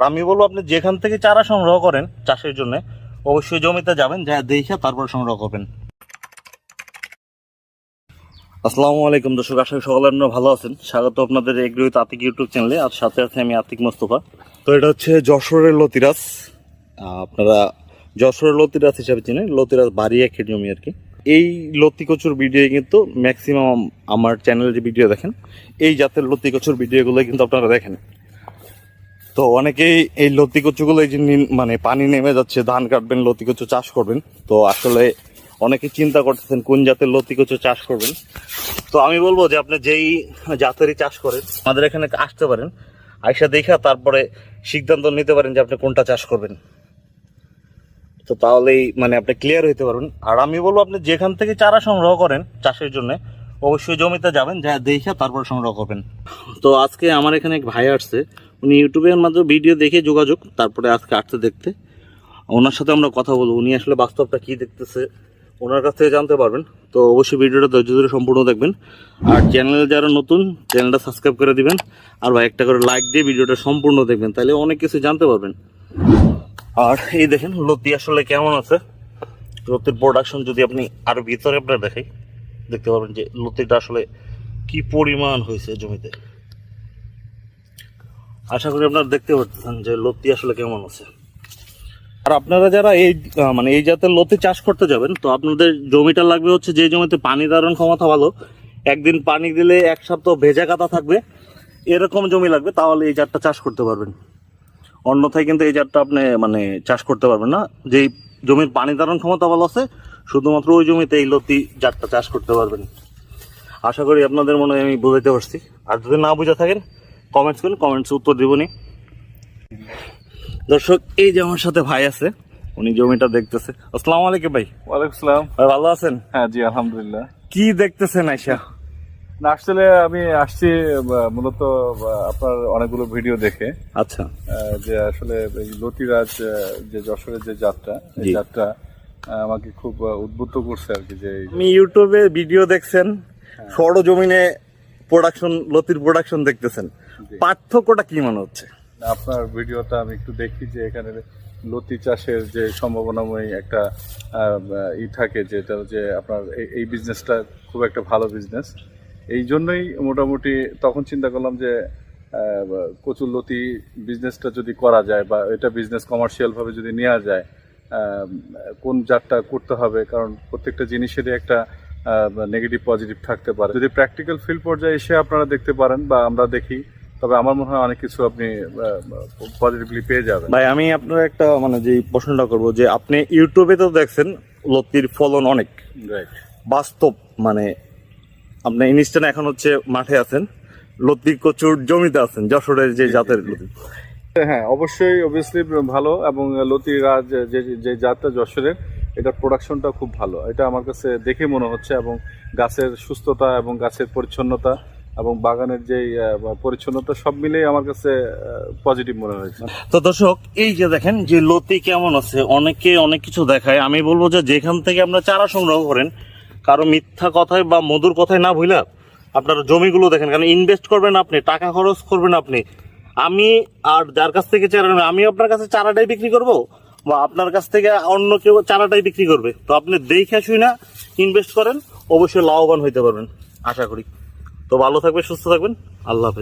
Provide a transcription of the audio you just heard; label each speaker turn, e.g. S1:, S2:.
S1: আমি বলব আপনি যেখান থেকে চারা সংগ্রহ করেন চাষের জন্য, অবশ্যই জমিতে যাবেন, যা দেখে তারপর সংগ্রহ করবেন। আসসালামু আলাইকুম দর্শক, আশা করি সকলে আপনারা ভালো আছেন। স্বাগত আপনাদের এগ্রোহিত আতিক ইউটিউব চ্যানেলে, আর সাথে আছে আমি আতিক মোস্তফা। তো এটা হচ্ছে যশোরের লতিরাজ আপনারা যশোরের লতিরাজ হিসাবে চিনেন লতিরাজ বাড়ি এক জমি আর কি। এই লতি কচুর ভিডিও কিন্তু ম্যাক্সিমাম আমার চ্যানেলে যে ভিডিও দেখেন, এই জাতের লতি কচুর ভিডিওগুলো কিন্তু আপনারা দেখেন। তো অনেকেই এই লতি কচুগুলো এই যে মানে পানি নেমে যাচ্ছে, ধান কাটবেন, লতি কচু চাষ করবেন। তো আসলে অনেকে চিন্তা করতেছেন কোন জাতের লতি কচু চাষ করবেন। তো আমি বলব যে আপনি যেই জাতেরই চাষ করেন, আমাদের এখানে আসতে পারেন, আইসা দেখা তারপরে সিদ্ধান্ত নিতে পারেন যে আপনি কোনটা চাষ করবেন। তো তাহলেই মানে আপনি ক্লিয়ার হইতে পারবেন। আর আমি বলব আপনি যেখান থেকে চারা সংগ্রহ করেন চাষের জন্য অবশ্যই জমিতে যাবেন, যা দেখে তারপর সংগ্রহ করবেন। তো আজকে আমার এখানে এক ভাই আসছে, উনি ইউটিউবের মাধ্যমে ভিডিও দেখে যোগাযোগ, তারপরে আজকে আসতে দেখতে। ওনার সাথে আমরা কথা বলব, উনি আসলে বাস্তবটা কি দেখতেছে, ওনার কাছ থেকে জানতে পারবেন। তো অবশ্যই ভিডিওটা ধৈর্য ধরে সম্পূর্ণ দেখবেন। আর চ্যানেলে যারা নতুন চ্যানেলটা সাবস্ক্রাইব করে দিবেন। আর ভাই, একটা করে লাইক দিয়ে ভিডিওটা সম্পূর্ণ দেখবেন, তাহলে অনেক কিছু জানতে পারবেন। আর এই দেখেন, লতি আসলে কেমন আছে? লতির প্রোডাকশন যদি আপনি আরও ভিতরে আপনার দেখাই। দেখতে পারবেন যে লতিটা আসলে কি পরিমাণ হয়েছে জমিতে। আশা করি আপনারা দেখতে পাচ্ছেন যে লতি আসলে কেমন আছে। আর আপনারা যারা এই মানে এই জাতের লতি চাষ করতে যাবেন, তো আপনাদের জমিটা লাগবে হচ্ছে যে জমিতে পানি ধারণ ক্ষমতা ভালো। একদিন পানি দিলে এক সপ্তাহ ভেজা কাটা থাকবে, এরকম জমি লাগবে, তাহলে এই জাতটা চাষ করতে পারবেন। অন্যথায় কিন্তু এই জাতটা আপনি মানে চাষ করতে পারবেন না। যেই জমির পানি ধারণ ক্ষমতা ভালো আছে শুধুমাত্র ওই জমিতে এই লতি জাতটা চাষ করতে পারবেন। আশা করি আপনাদের মনে আমি বুঝাইতে পারছি। আর যদি না বুঝে থাকেন কমেন্টস করুন কমেন্টস উত্তর দিবনি। দর্শক এই যে আমার সাথে ভাই আছে উনি জমিটা দেখতেছে। আসসালামু আলাইকুম ভাই।
S2: ওয়ালাইকুম সালাম।
S1: ভাই ভালো আছেন?
S2: হ্যাঁ জি আলহামদুলিল্লাহ।
S1: কি দেখতেছেন আইসা?
S2: না আসলে আমি আসছি মূলত আপনার অনেকগুলো ভিডিও দেখে।
S1: আচ্ছা।
S2: যে আসলে এই লতিরাজ যে যশোরের যে যাত্রা এই। যাত্রা আমাকে খুব উদ্বুদ্ধ করছে আর কি যে
S1: আপনি ইউটিউবে ভিডিও দেখছেন সরো জমিনে প্রোডাকশন লতির প্রোডাকশন দেখতেছেন। পার্থক্যটা কি মনে হচ্ছে?
S2: আপনার ভিডিওটা আমি একটু দেখি যে এখানে লতি চাষের যে সম্ভাবনাময় একটা ই থাকে যেটা যে আপনার এই- বিজনেসটা খুব একটা ভালো বিজনেস এই জন্যই মোটামুটি তখন চিন্তা করলাম যে কচুর লতি বিজনেসটা যদি করা যায় বা এটা বিজনেস কমার্শিয়ালভাবে যদি নেওয়া যায় কোন জাতটা করতে হবে কারণ প্রত্যেকটা জিনিসেরই একটা নেগেটিভ পজিটিভ থাকতে পারে। যদি প্র্যাকটিক্যাল ফিল্ড পর্যায়ে এসে আপনারা দেখতে পারেন বা আমরা দেখি তবে আমার মনে হয় অনেক কিছু আপনি পজিটিভলি পেয়ে যাবেন।
S1: ভাই আমি আপনার একটা মানে যে প্রশ্নটা করব যে আপনি ইউটিউবে তো দেখছেন লতির ফলন অনেক।
S2: রাইট
S1: বাস্তব মানে আপনি ইনস্ট্যান্ট এখন হচ্ছে মাঠে আছেন লতি কচুর জমিতে আছেন যশোরের যে জাতের লতি।
S2: হ্যাঁ অবশ্যই অবভিয়াসলি ভালো এবং লতি রাজ যে যে জাতটা যশোরের, এটার প্রোডাকশনটা খুব ভালো। এটা আমার কাছে দেখে মনে হচ্ছে এবং গাছের সুস্থতা এবং গাছের পরিচ্ছন্নতা এবং বাগানের যে পরিচ্ছন্নতা সব মিলেই আমার কাছে পজিটিভ মনে হয়েছে।
S1: তো দর্শক, এই যে দেখেন যে লতি কেমন আছে, অনেকে অনেক কিছু দেখায়। আমি বলব যে যেখান থেকে আপনারা চারা সংগ্রহ করেন, কারও মিথ্যা কথায় বা মধুর কথায় না ভুলা আপনার জমিগুলো দেখেন, কারণ ইনভেস্ট করবেন আপনি, টাকা খরচ করবেন আপনি। আমি আর যার কাছ থেকে চারা আমি আপনার কাছে চারাটাই বিক্রি করব? বা আপনার কাছ থেকে অন্য কেউ চারাটাই বিক্রি করবে? তো আপনি দেখে শুই না ইনভেস্ট করেন, অবশ্যই লাভবান হইতে পারবেন। আশা করি। তো ভালো থাকবে সুস্থ থাকবেন। আল্লাহ হাফেজ।